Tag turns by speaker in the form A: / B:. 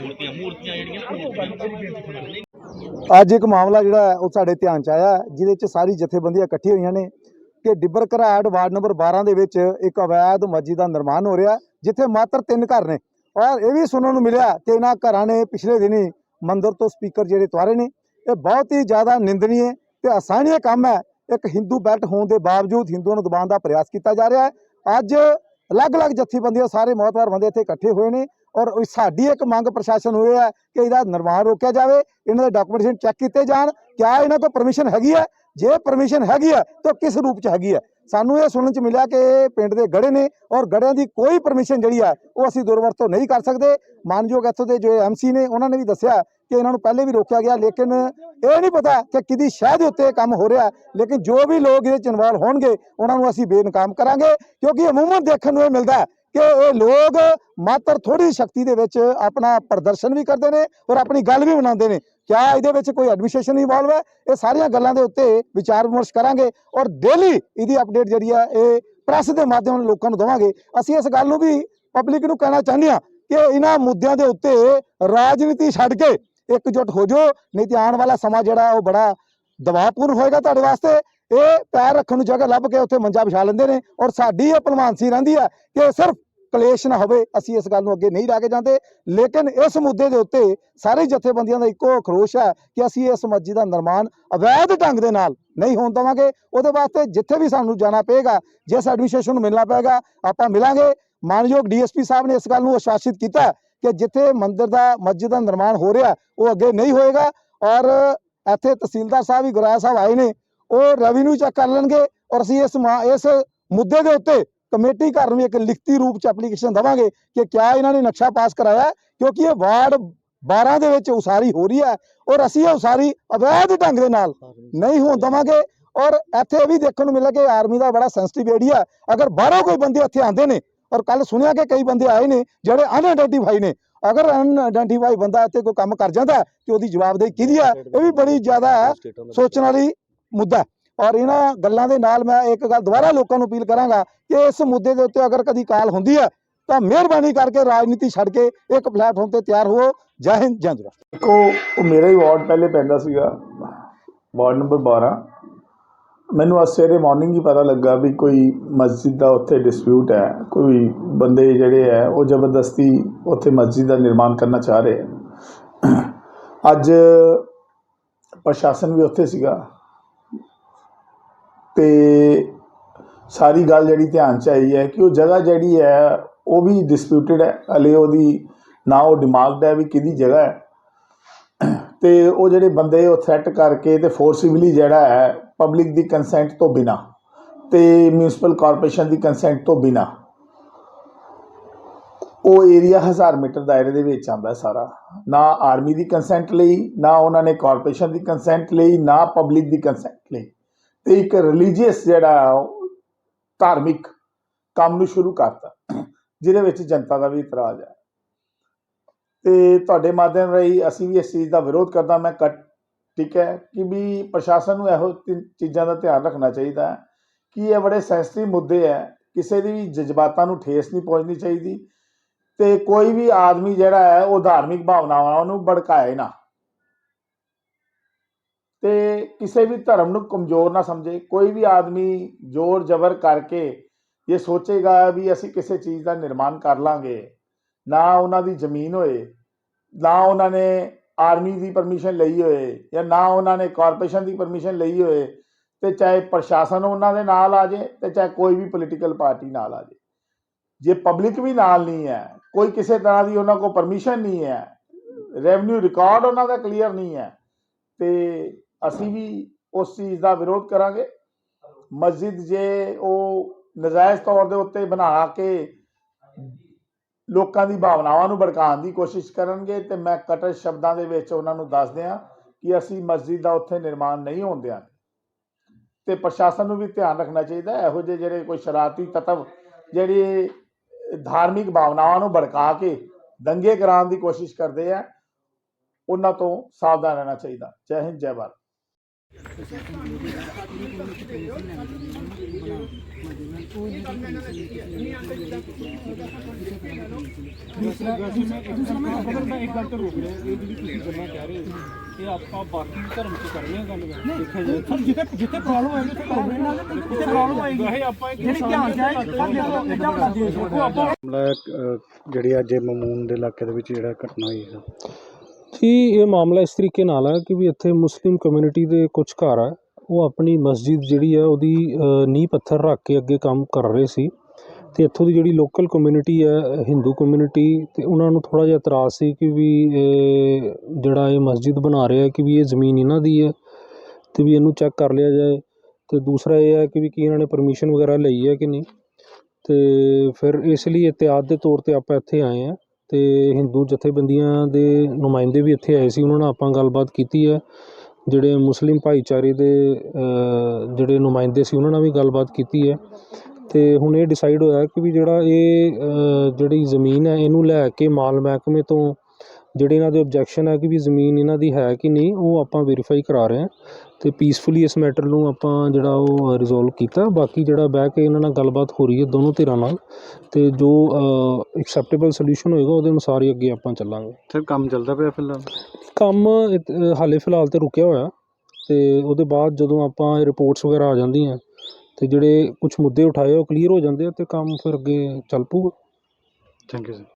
A: ਮੂਰਤੀਆਂ ਮੂਰਤੀਆਂ ਜਿਹੜੀਆਂ
B: ਅੱਜ ਇੱਕ ਮਾਮਲਾ ਜਿਹੜਾ ਉਹ ਸਾਡੇ ਧਿਆਨ ਚ ਆਇਆ ਜਿਹਦੇ ਚ ਸਾਰੀ ਜਥੇਬੰਦੀਆਂ ਇਕੱਠੀਆਂ ਹੋਈਆਂ ਨੇ ਕਿ ਡਿੱਬਰ ਘਰਾਟ ਵਾਰਡ ਨੰਬਰ 12 ਦੇ ਵਿੱਚ ਇੱਕ ਅਵੈਧ ਮਸਜਿਦ ਦਾ ਨਿਰਮਾਣ ਹੋ ਰਿਹਾ ਜਿੱਥੇ ਮਾਤਰ ਤਿੰਨ ਘਰ ਨੇ। ਔਰ ਇਹ ਵੀ ਸੁਣਨ ਨੂੰ ਮਿਲਿਆ ਕਿ ਇਹਨਾਂ ਘਰਾਂ ਨੇ ਪਿਛਲੇ ਦਿਨੀ ਮੰਦਰ ਤੋਂ ਸਪੀਕਰ ਜਿਹੜੇ ਤਵਾਰੇ ਨੇ, ਇਹ ਬਹੁਤ ਹੀ ਜ਼ਿਆਦਾ ਨਿੰਦਨੀਏ ਤੇ ਅਸਾਨੀय ਕੰਮ ਹੈ ਇੱਕ ਹਿੰਦੂ ਬੈਲਟ ਹੋਣ ਦੇ ਬਾਵਜੂਦ ਹਿੰਦੂਆਂ ਨੂੰ ਦਬਾਉਣ ਦਾ ਪ੍ਰਯਾਸ ਕੀਤਾ ਜਾ ਰਿਹਾ ਹੈ। ਅੱਜ ਅਲੱਗ-ਅਲੱਗ ਜਥੇਬੰਦੀਆਂ ਸਾਰੇ ਮੌਤਵਾਰ ਬੰਦੇ ਇੱਥੇ ਇਕੱਠੇ ਹੋਏ ਨੇ ਔਰ ਸਾਡੀ ਇੱਕ ਮੰਗ ਪ੍ਰਸ਼ਾਸਨ ਹੋਈ ਹੈ ਕਿ ਇਹਦਾ ਨਿਰਮਾਣ ਰੋਕਿਆ ਜਾਵੇ, ਇਹਨਾਂ ਦੇ ਡਾਕੂਮੈਂਟੇਸ਼ਨ ਚੈੱਕ ਕੀਤੇ ਜਾਣ। ਕਿਆ ਇਹਨਾਂ ਕੋਲ ਪਰਮਿਸ਼ਨ ਹੈਗੀ ਹੈ? ਜੇ ਪਰਮਿਸ਼ਨ ਹੈਗੀ ਹੈ, ਤਾਂ ਕਿਸ ਰੂਪ ਚ ਹੈਗੀ ਹੈ? ਸਾਨੂੰ ਇਹ ਸੁਣਨ ਚ ਮਿਲਿਆ ਕਿ ਇਹ ਪਿੰਡ ਦੇ ਗੜੇ ਨੇ ਔਰ ਗੜਿਆਂ ਦੀ ਕੋਈ ਪਰਮਿਸ਼ਨ ਜਿਹੜੀ ਆ, ਉਹ ਅਸੀਂ ਦੁਰਵਰਤੋਂ ਨਹੀਂ ਕਰ ਸਕਦੇ। ਮਾਨਯੋਗ ਇੱਥੋਂ ਦੇ ਜੋ ਐਮਸੀ ਨੇ, ਉਹਨਾਂ ਨੇ ਵੀ ਦੱਸਿਆ ਕਿ ਇਹਨਾਂ ਨੂੰ ਪਹਿਲੇ ਵੀ ਰੋਕਿਆ ਗਿਆ, ਲੇਕਿਨ ਇਹ ਨਹੀਂ ਪਤਾ ਕਿ ਕਿਹਦੀ ਸ਼ਹਿ ਦੇ ਉੱਤੇ ਕੰਮ ਹੋ ਰਿਹਾ। ਲੇਕਿਨ ਜੋ ਵੀ ਲੋਕ ਇਹਦੇ ਚ ਇਨਵੋਲਵ ਹੋਣਗੇ, ਉਹਨਾਂ ਨੂੰ ਅਸੀਂ ਬੇਨਕਾਮ ਕਰਾਂਗੇ, ਕਿਉਂਕਿ ਅਮੂਮਨ ਦੇਖਣ ਨੂੰ ਇਹ ਮਿਲਦਾ ਹੈ ਕਿ ਇਹ ਲੋਕ ਮਾਤਰ ਥੋੜੀ ਸ਼ਕਤੀ ਦੇ ਵਿੱਚ ਆਪਣਾ ਪ੍ਰਦਰਸ਼ਨ ਵੀ ਕਰਦੇ ਨੇ ਔਰ ਆਪਣੀ ਗੱਲ ਵੀ ਬਣਾਉਂਦੇ ਨੇ। ਕਿਆ ਇਹਦੇ ਵਿੱਚ ਕੋਈ ਐਡਮਿਨਿਸਟ੍ਰੇਸ਼ਨ ਇਨਵੋਲਵ ਹੈ? ਇਹ ਸਾਰੀਆਂ ਗੱਲਾਂ ਦੇ ਉੱਤੇ ਵਿਚਾਰ ਵਿਮਰਸ਼ ਕਰਾਂਗੇ ਔਰ ਡੇਲੀ ਇਹਦੀ ਅਪਡੇਟ ਜਿਹੜੀ ਹੈ ਇਹ ਪ੍ਰੈਸ ਦੇ ਮਾਧਿਅਮ ਨਾਲ ਲੋਕਾਂ ਨੂੰ ਦਵਾਂਗੇ। ਅਸੀਂ ਇਸ ਗੱਲ ਨੂੰ ਵੀ ਪਬਲਿਕ ਨੂੰ ਕਹਿਣਾ ਚਾਹੁੰਦੇ ਹਾਂ ਕਿ ਇਹਨਾਂ ਮੁੱਦਿਆਂ ਦੇ ਉੱਤੇ ਰਾਜਨੀਤੀ ਛੱਡ ਕੇ ਇਕਜੁੱਟ ਹੋ ਜਾਓ, ਨਹੀਂ ਤੇ ਆਉਣ ਵਾਲਾ ਸਮਾਂ ਜਿਹੜਾ ਉਹ ਬੜਾ ਦਬਾਅਪੂਰਨ ਹੋਏਗਾ ਤੁਹਾਡੇ ਵਾਸਤੇ। ਇਹ ਪੈਰ ਰੱਖਣ ਨੂੰ ਜਗ੍ਹਾ ਲੱਭ ਕੇ ਉੱਥੇ ਮੰਜਾ ਵਿਛਾ ਲੈਂਦੇ ਨੇ ਔਰ ਸਾਡੀ ਇਹ ਭਲਵਾਨਸੀ ਰਹਿੰਦੀ ਹੈ ਕਿ ਸਿਰਫ ਕਲੇਸ਼ ਨਾ ਹੋਵੇ, ਅਸੀਂ ਇਸ ਗੱਲ ਨੂੰ ਅੱਗੇ ਨਹੀਂ ਲੈ ਕੇ ਜਾਂਦੇ। ਲੇਕਿਨ ਇਸ ਮੁੱਦੇ ਦੇ ਉੱਤੇ ਸਾਰੇ ਜਥੇਬੰਦੀਆਂ ਦਾ ਇੱਕੋ ਖਰੋਸ਼ ਹੈ ਕਿ ਅਸੀਂ ਇਸ ਮਸਜਿਦ ਦਾ ਨਿਰਮਾਣ ਅਵੈਧ ਢੰਗ ਦੇ ਨਾਲ ਨਹੀਂ ਹੋਣ ਦੇਵਾਂਗੇ। ਉਹਦੇ ਵਾਸਤੇ ਜਿੱਥੇ ਵੀ ਸਾਨੂੰ ਜਾਣਾ ਪਏਗਾ, ਜਿਸ ਐਡਮਿਨਿਸਟ੍ਰੇਸ਼ਨ ਨੂੰ ਮਿਲਣਾ ਪਏਗਾ, ਆਪਾਂ ਮਿਲਾਂਗੇ। ਮਾਨਯੋਗ ਡੀਐਸਪੀ ਸਾਹਿਬ ਨੇ ਇਸ ਗੱਲ ਨੂੰ ਅਸ਼ਵਾਸਿਤ ਕੀਤਾ ਕਿ ਜਿੱਥੇ ਮੰਦਿਰ ਦਾ, ਮਸਜਿਦ ਦਾ ਨਿਰਮਾਣ ਹੋ ਰਿਹਾ, ਉਹ ਅੱਗੇ ਨਹੀਂ ਹੋਏਗਾ। ਔਰ ਇੱਥੇ ਤਹਿਸੀਲਦਾਰ ਸਾਹਿਬ ਵੀ, ਗੁਰਾਇਆ ਸਾਹਿਬ ਆਏ ਨੇ, ਉਹ ਰੈਵਨਿਊ ਚੈੱਕ ਕਰ ਲੈਣਗੇ। ਔਰ ਅਸੀਂ ਇਸ ਇਸ ਮੁੱਦੇ ਦੇ ਉੱਤੇ ਕਮੇਟੀ ਘਰ ਨੂੰ ਇੱਕ ਲਿਖਤੀ ਰੂਪ ਚ ਐਪਲੀਕੇਸ਼ਨ ਦਵਾਂਗੇ ਕਿ ਕਿਆ ਇਹਨਾਂ ਨੇ ਨਕਸ਼ਾ ਪਾਸ ਕਰਾਇਆ? ਕਿਉਂਕਿ ਇਹ ਵਾਰਡ 12 ਦੇ ਵਿੱਚ ਉਸਾਰੀ ਹੋ ਰਹੀ ਹੈ ਔਰ ਅਸੀਂ ਇਹ ਉਸਾਰੀ ਅਵੈਧ ਢੰਗ ਦੇ ਨਾਲ ਨਹੀਂ ਹੋਣ ਦਵਾਂਗੇ ਔਰ ਇੱਥੇ ਵੀ ਦੇਖਣ ਨੂੰ ਮਿਲਿਆ ਕਿ ਆਰਮੀ ਦਾ ਬੜਾ ਸੈਂਸਿਟਿਵ ਏਰੀਆ ਅਗਰ ਬਾਹਰੋਂ ਕੋਈ ਬੰਦੇ ਇੱਥੇ ਆਉਂਦੇ ਨੇ ਔਰ ਕੱਲ ਸੁਣਿਆ ਕਿ ਕਈ ਬੰਦੇ ਆਏ ਨੇ ਜਿਹੜੇ ਅਨਆਇਡੈਂਟੀਫਾਈ ਨੇ ਅਗਰ ਅਨਆਇਡੈਂਟੀਫਾਈ ਬੰਦਾ ਇੱਥੇ ਕੋਈ ਕੰਮ ਕਰ ਜਾਂਦਾ ਤੇ ਉਹਦੀ ਜਵਾਬਦੇਹੀ ਕਿਹਦੀ ਹੈ ਇਹ ਵੀ ਬੜੀ ਜ਼ਿਆਦਾ ਸੋਚਣ ਵਾਲੀ ਮੁੱਦਾ ਹੈ। ਔਰ ਇਹਨਾਂ ਗੱਲਾਂ ਦੇ ਨਾਲ ਮੈਂ ਇੱਕ ਗੱਲ ਦੁਬਾਰਾ ਲੋਕਾਂ ਨੂੰ ਅਪੀਲ ਕਰਾਂਗਾ ਕਿ ਇਸ ਮੁੱਦੇ ਦੇ ਉੱਤੇ ਅਗਰ ਕਦੀ ਕਾਲ ਹੁੰਦੀ ਹੈ, ਤਾਂ ਮਿਹਰਬਾਨੀ ਕਰਕੇ ਰਾਜਨੀਤੀ ਛੱਡ ਕੇ ਇੱਕ ਪਲੇਟਫਾਰਮ ਤੇ ਤਿਆਰ ਹੋ ਜੈ ਹਿੰਦ, ਜੈ ਜੁਰਾ
C: ਦੇਖੋ ਉਹ ਮੇਰਾ ਹੀ ਵਾਰਡ ਪਹਿਲੇ ਪੈਂਦਾ ਸੀਗਾ, ਵਾਰਡ ਨੰਬਰ 12 ਮੈਨੂੰ ਅੱਜ ਸਵੇਰੇ ਮਾਰਨਿੰਗ ਹੀ ਪਤਾ ਲੱਗਾ ਵੀ ਕੋਈ ਮਸਜਿਦ ਦਾ ਉੱਥੇ ਡਿਸਪਿਊਟ ਹੈ, ਕੋਈ ਬੰਦੇ ਜਿਹੜੇ ਹੈ, ਉਹ ਜ਼ਬਰਦਸਤੀ ਉੱਥੇ ਮਸਜਿਦ ਦਾ ਨਿਰਮਾਣ ਕਰਨਾ ਚਾਹ ਰਹੇ ਅੱਜ ਪ੍ਰਸ਼ਾਸਨ ਵੀ ਉੱਥੇ ਸੀਗਾ। ਤੇ ਸਾਰੀ ਗੱਲ ਜਿਹੜੀ ਧਿਆਨ ਚ ਆਈ ਹੈ ਕਿ ਉਹ ਜਗ੍ਹਾ ਜਿਹੜੀ ਹੈ, ਉਹ ਵੀ ਡਿਸਪਿਊਟਡ ਹੈ। ਹਲੇ ਉਹਦੀ ਨਾ ਉਹ ਦਿਮਾਗ ਹੈ ਵੀ ਕਿਹਦੀ ਜਗ੍ਹਾ ਹੈ। ਤੇ ਉਹ ਜਿਹੜੇ ਬੰਦੇ ਉਹ ਥ੍ਰੈਟ ਕਰਕੇ ਤੇ ਫੋਰਸਿਬਲੀ ਜਿਹੜਾ ਹੈ ਪਬਲਿਕ ਦੀ ਕੰਸੈਂਟ ਤੋਂ ਬਿਨਾ ਤੇ ਮਿਊਨਿਸਪਲ ਕਾਰਪੋਰੇਸ਼ਨ ਦੀ ਕੰਸੈਂਟ ਤੋਂ ਬਿਨਾ ਉਹ ਏਰੀਆ 1000 ਮੀਟਰ ਦਾਇਰੇ ਦੇ ਵਿੱਚ ਆਉਂਦਾ ਸਾਰਾ। ਨਾ ਆਰਮੀ ਦੀ ਕੰਸੈਂਟ ਲਈ, ਨਾ ਉਹਨਾਂ ਨੇ ਕਾਰਪੋਰੇਸ਼ਨ ਦੀ ਕੰਸੈਂਟ ਲਈ, ਨਾ ਪਬਲਿਕ ਦੀ ਕੰਸੈਂਟ ਲਈ। ਤੇ ਇੱਕ ਰਿਲੀਜੀਅਸ ਜਿਹੜਾ ਉਹ ਧਾਰਮਿਕ ਕੰਮ ਨੂੰ ਸ਼ੁਰੂ ਕਰਤਾ, ਜਿਹਦੇ ਵਿੱਚ ਜਨਤਾ ਦਾ ਵੀ ਇਤਰਾਜ਼ ਹੈ ਤੇ ਤੁਹਾਡੇ ਮਾਧਿਅਮ ਰਾਹੀਂ ਅਸੀਂ ਵੀ ਇਸ ਚੀਜ਼ ਦਾ ਵਿਰੋਧ ਕਰਦਾ, ਮੈਂ ਕੱਟ ਠੀਕ ਹੈ, ਕਿ ਵੀ ਪ੍ਰਸ਼ਾਸਨ ਨੂੰ ਇਹੋ ਤਿੰਨ ਚੀਜ਼ਾਂ ਦਾ ਧਿਆਨ ਰੱਖਣਾ ਚਾਹੀਦਾ ਹੈ, ਕਿ ਇਹ ਬੜੇ ਸੈਂਸਿਟਿਵ ਮੁੱਦੇ ਹੈ, ਕਿਸੇ ਦੀ ਵੀ ਜਜ਼ਬਾਤਾਂ ਨੂੰ ਠੇਸ ਨਹੀਂ ਪਹੁੰਚਣੀ ਚਾਹੀਦੀ, ਤੇ ਕੋਈ ਵੀ ਆਦਮੀ ਜਿਹੜਾ ਹੈ, ਉਹ ਧਾਰਮਿਕ ਭਾਵਨਾਵਾਂ ਨੂੰ ਭੜਕਾਏ ਨਾ। ਤੇ ਕਿਸੇ ਵੀ ਧਰਮ ਨੂੰ ਕਮਜ਼ੋਰ ਨਾ ਸਮਝੇ, ਕੋਈ ਵੀ ਆਦਮੀ ਜ਼ੋਰ ਜ਼ਬਰ ਕਰਕੇ ਇਹ ਸੋਚੇਗਾ ਵੀ ਅਸੀਂ ਕਿਸੇ ਚੀਜ਼ ਦਾ ਨਿਰਮਾਣ ਕਰ ਲਾਂਗੇ, ਨਾ ਉਹਨਾਂ ਦੀ ਜ਼ਮੀਨ ਹੋਏ, ਨਾ ਉਹਨਾਂ ਨੇ ਆਰਮੀ ਦੀ ਪਰਮਿਸ਼ਨ ਲਈ ਹੋਏ ਜਾਂ ਨਾ ਉਹਨਾਂ ਨੇ ਕਾਰਪੋਰੇਸ਼ਨ ਦੀ ਪਰਮਿਸ਼ਨ ਲਈ ਹੋਏ, ਤੇ ਚਾਹੇ ਪ੍ਰਸ਼ਾਸਨ ਉਹਨਾਂ ਦੇ ਨਾਲ ਆ ਜੇ ਤੇ ਚਾਹੇ ਕੋਈ ਵੀ ਪੋਲੀਟੀਕਲ ਪਾਰਟੀ ਨਾਲ ਆ ਜੇ ਜੇ ਪਬਲਿਕ ਵੀ ਨਾਲ ਨਹੀਂ ਹੈ, ਕੋਈ ਕਿਸੇ ਤਰ੍ਹਾਂ ਦੀ ਉਹਨਾਂ ਕੋਲ ਪਰਮਿਸ਼ਨ ਨਹੀਂ ਹੈ ਰੈਵਨਿਊ ਰਿਕਾਰਡ ਉਹਨਾਂ ਦਾ ਕਲੀਅਰ ਨਹੀਂ ਹੈ, ਤੇ ਅਸੀਂ ਵੀ ਉਸ ਚੀਜ਼ ਦਾ ਵਿਰੋਧ ਕਰਾਂਗੇ। ਮਸਜਿਦ ਜੇ ਉਹ ਨਜਾਇਜ਼ ਤੌਰ ਦੇ ਉੱਤੇ ਬਣਾ ਕੇ ਲੋਕਾਂ ਦੀ ਭਾਵਨਾਵਾਂ ਨੂੰ ਭੜਕਾਉਣ ਦੀ ਕੋਸ਼ਿਸ਼ ਕਰਨਗੇ, ਤੇ ਮੈਂ ਕਟਰ ਸ਼ਬਦਾਂ ਦੇ ਵਿੱਚ ਉਹਨਾਂ ਨੂੰ ਦੱਸ ਦਿਆਂ ਕਿ ਅਸੀਂ ਮਸਜਿਦ ਦਾ ਉੱਥੇ ਨਿਰਮਾਣ ਨਹੀਂ ਹੋਣ ਦਿਆਂਗੇ। ਤੇ ਪ੍ਰਸ਼ਾਸਨ ਨੂੰ ਵੀ ਧਿਆਨ ਰੱਖਣਾ ਚਾਹੀਦਾ, ਇਹੋ ਜਿਹੇ ਜਿਹੜੇ ਕੋਈ ਸ਼ਰਾਰਤੀ ਤੱਤਵ ਜਿਹੜੀ ਧਾਰਮਿਕ ਭਾਵਨਾਵਾਂ ਨੂੰ ਭੜਕਾ ਕੇ ਦੰਗੇ ਕਰਾਉਣ ਦੀ ਕੋਸ਼ਿਸ਼ ਕਰਦੇ ਆ, ਉਹਨਾਂ ਤੋਂ ਸਾਵਧਾਨ ਰਹਿਣਾ ਚਾਹੀਦਾ। ਜੈ ਹਿੰਦ, ਜੈ ਭਾਰਤ।
A: ਦੂਸਰਾ ਦੂਸਰਾ ਮੈਂ ਅਗਰ ਮੈਂ ਇੱਕ ਗੱਲ ਤੇ ਰੋਕ ਰਿਹਾ ਇਹ ਜਿਹੜੀ ਤੁਸੀਂ ਗੱਲਾਂ ਕਹਿ ਰਹੇ ਹੋ ਇਹ ਆਪਾਂ ਬਾਕੀ ਧਰਮ ਚ ਕਰਨੇ ਆ ਗੱਲ ਦੇਖਿਆ ਜਾਏ ਜਿੱਥੇ ਜਿੱਥੇ ਪ੍ਰੋਬਲਮ ਹੋਏਗੀ ਉੱਥੇ ਕਰੋਗੇ ਨਾ ਜਿੱਥੇ ਪ੍ਰੋਬਲਮ ਹੋਏਗੀ ਵੈਸੇ ਆਪਾਂ ਜਿਹੜੀ ਧਿਆਨ ਜਾਏ ਸਰ ਦੇਖੋ ਇੱਦਾਂ ਬਣਾ ਆਪਾਂ
D: ਜਿਹੜੀ ਅੱਜ ਮਮੂਨ ਦੇ ਇਲਾਕੇ ਦੇ ਵਿੱਚ ਜਿਹੜਾ ਘਟਨਾ ਹੋਈ ਹੈ।
E: ਜੀ ਇਹ ਮਾਮਲਾ ਇਸ ਤਰੀਕੇ ਨਾਲ ਹੈ ਕਿ ਵੀ ਇੱਥੇ ਮੁਸਲਿਮ ਕਮਿਊਨਿਟੀ ਦੇ ਕੁਝ ਘਰ ਆ, ਉਹ ਆਪਣੀ ਮਸਜਿਦ ਜਿਹੜੀ ਹੈ ਉਹਦੀ ਨੀਂਹ ਪੱਥਰ ਰੱਖ ਕੇ ਅੱਗੇ ਕੰਮ ਕਰ ਰਹੇ ਸੀ ਤੇ ਇੱਥੋਂ ਦੀ ਜਿਹੜੀ ਲੋਕਲ ਕਮਿਊਨਿਟੀ ਹੈ ਹਿੰਦੂ ਕਮਿਊਨਿਟੀ ਤੇ ਉਹਨਾਂ ਨੂੰ ਥੋੜਾ ਜਿਹਾ ਇਤਰਾਜ਼ ਸੀ ਕਿ ਵੀ ਇਹ ਜਿਹੜਾ ਇਹ ਮਸਜਿਦ ਬਣਾ ਰਿਹਾ ਕਿ ਵੀ ਇਹ ਜ਼ਮੀਨ ਇਹਨਾਂ ਦੀ ਹੈ ਤੇ ਵੀ ਇਹਨੂੰ ਚੈੱਕ ਕਰ ਲਿਆ ਜਾਏ ਤੇ ਦੂਸਰਾ ਇਹ ਹੈ ਕਿ ਵੀ ਕੀ ਇਹਨਾਂ ਨੇ ਪਰਮਿਸ਼ਨ ਵਗੈਰਾ ਲਈ ਹੈ ਕਿ ਨਹੀਂ ਤੇ ਫਿਰ ਇਸ ਲਈ ਇhtiyਾਤ ਦੇ ਤੌਰ ਤੇ ਆਪਾਂ ਇੱਥੇ ਆਏ ਹਾਂ ਅਤੇ ਹਿੰਦੂ ਜਥੇਬੰਦੀਆਂ ਦੇ ਨੁਮਾਇੰਦੇ ਵੀ ਇੱਥੇ ਆਏ ਸੀ, ਉਹਨਾਂ ਨਾਲ ਆਪਾਂ ਗੱਲਬਾਤ ਕੀਤੀ ਹੈ। ਜਿਹੜੇ ਮੁਸਲਿਮ ਭਾਈਚਾਰੇ ਦੇ ਜਿਹੜੇ ਨੁਮਾਇੰਦੇ ਸੀ, ਉਹਨਾਂ ਨਾਲ ਵੀ ਗੱਲਬਾਤ ਕੀਤੀ ਹੈ। ਅਤੇ ਹੁਣ ਇਹ ਡਿਸਾਈਡ ਹੋਇਆ ਕਿ ਵੀ ਜਿਹੜਾ ਇਹ ਜਿਹੜੀ ਜ਼ਮੀਨ ਹੈ, ਇਹਨੂੰ ਲੈ ਕੇ ਮਾਲ ਮਹਿਕਮੇ ਤੋਂ ਜਿਹੜੇ ਇਹਨਾਂ ਦੇ ਆਬਜੈਕਸ਼ਨ ਹੈ ਕਿ ਵੀ ਜ਼ਮੀਨ ਇਹਨਾਂ ਦੀ ਹੈ ਕਿ ਨਹੀਂ ਉਹ ਆਪਾਂ ਵੈਰੀਫਾਈ ਕਰਾ ਰਹੇ ਹਾਂ ਤੇ ਪੀਸਫੁਲੀ ਇਸ ਮੈਟਰ ਨੂੰ ਆਪਾਂ ਜਿਹੜਾ ਉਹ ਰਿਜ਼ੋਲਵ ਕੀਤਾ। ਬਾਕੀ ਜਿਹੜਾ ਬਹਿ ਕੇ ਇਹਨਾਂ ਨਾਲ ਗੱਲਬਾਤ ਹੋ ਰਹੀ ਹੈ ਦੋਨੋਂ ਧਿਰਾਂ ਨਾਲ ਤੇ ਜੋ ਐਕਸੈਪਟੇਬਲ ਸੋਲੂਸ਼ਨ ਹੋਏਗਾ ਉਹਦੇ ਅਨੁਸਾਰ ਹੀ ਅੱਗੇ ਆਪਾਂ ਚੱਲਾਂਗੇ।
D: ਸਰ ਕੰਮ ਚੱਲਦਾ ਪਿਆ ਫਿਲਹਾਲ?
E: ਕੰਮ ਹਾਲੇ ਫਿਲਹਾਲ ਤੇ ਰੁਕਿਆ ਹੋਇਆ ਤੇ ਉਹਦੇ ਬਾਅਦ ਜਦੋਂ ਆਪਾਂ ਰਿਪੋਰਟਸ ਵਗੈਰਾ ਆ ਜਾਂਦੀਆਂ ਤੇ ਜਿਹੜੇ ਕੁਝ ਮੁੱਦੇ ਉਠਾਏ ਉਹ ਕਲੀਅਰ ਹੋ ਜਾਂਦੇ ਆ ਤੇ ਕੰਮ ਫਿਰ ਅੱਗੇ ਚੱਲ ਪਊਗਾ।
D: Thank you sir